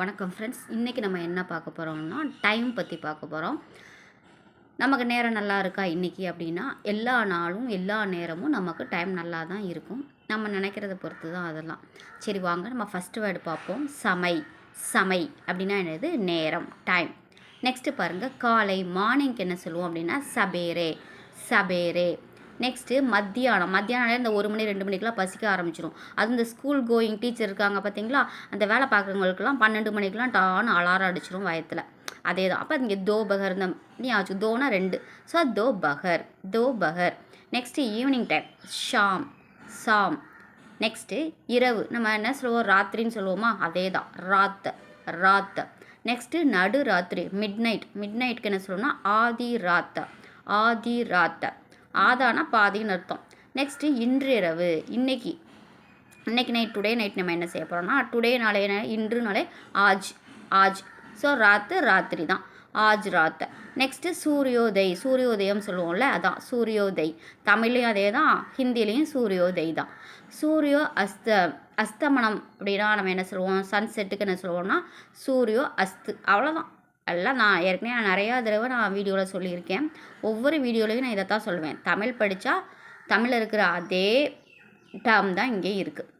வணக்கம் ஃப்ரெண்ட்ஸ் இன்றைக்கி நம்ம என்ன பார்க்க போகிறோம்னா டைம் பற்றி பார்க்க போகிறோம் நமக்கு நேரம் நல்லா இருக்கா இன்றைக்கி அப்படின்னா எல்லா நாளும் எல்லா நேரமும் நமக்கு டைம் நல்லா தான் இருக்கும். நம்ம நினைக்கிறத பொறுத்து தான் அதெல்லாம். சரி வாங்க நம்ம ஃபஸ்ட்டு வேர்டு பார்ப்போம். சமை. சமை அப்படின்னா என்னது? நேரம் டைம் நெக்ஸ்ட்டு பாருங்கள் காலை மார்னிங்க்கு என்ன சொல்லுவோம் அப்படின்னா சபேரே. சபேரே. நெக்ஸ்ட்டு மத்தியானம். மத்தியானம் இந்த ஒரு மணி ரெண்டு மணிக்கெலாம் பசிக்க ஆரம்பிச்சிடும் அது இந்த ஸ்கூல் கோயிங் டீச்சர் இருக்காங்க பார்த்தீங்களா அந்த வேலை பார்க்குறவங்களுக்குலாம் பன்னெண்டு மணிக்கெலாம் டான்னு அலாரம் அடிச்சிடும் வயத்தில். அதே தான் அப்போ இங்கே தோ பகர் இந்த நீ ஆச்சு. தோனா ரெண்டு. ஸோ தோ பகர். தோ பகர். நெக்ஸ்ட்டு ஈவினிங் டைம் ஷாம். சாம் நெக்ஸ்ட்டு இரவு. நம்ம என்ன சொல்லுவோம்? ராத்திரின்னு சொல்லுவோமா? அதே தான் ராத்த. ராத்த. நெக்ஸ்ட்டு நடு ராத்திரி மிட் நைட் மிட் நைட்க்கு என்ன சொல்லுவோம்னா? ஆதி ராத்த ஆதி ராத்த ஆதானா பாதின்னு அர்த்தம். நெக்ஸ்ட்டு இன்றிரவு. இன்னைக்கு. இன்னைக்கு நைட் டுடே நைட் நம்ம என்ன செய்ய போகிறோம்னா டுடே நாளே இன்று நாளே ஆஜ். ஆஜ். ஸோ ராத்து ராத்திரி தான். ஆஜ் ராத்த. நெக்ஸ்ட்டு சூரியோதய் சூரியோதயம் சொல்லுவோம்ல அதான். சூரியோதய் தமிழ்லையும் அதே தான் ஹிந்திலையும் சூரியோதய் தான். சூரியோ அஸ்த அஸ்தமனம் அப்படின்னா நம்ம என்ன சொல்லுவோம்? சன்செட்டுக்கு என்ன சொல்லுவோம்னா சூரியோ அஸ்து. அவ்வளோதான் எல்லாம் நான் ஏற்கனவே நான் நிறையா தடவை நான் வீடியோவில் சொல்லியிருக்கேன். ஒவ்வொரு வீடியோலையும் நான் இதை தான் சொல்லுவேன். தமிழ் படித்தா தமிழில் இருக்கிற அதே டேர்ம் தான் இங்கே இருக்குது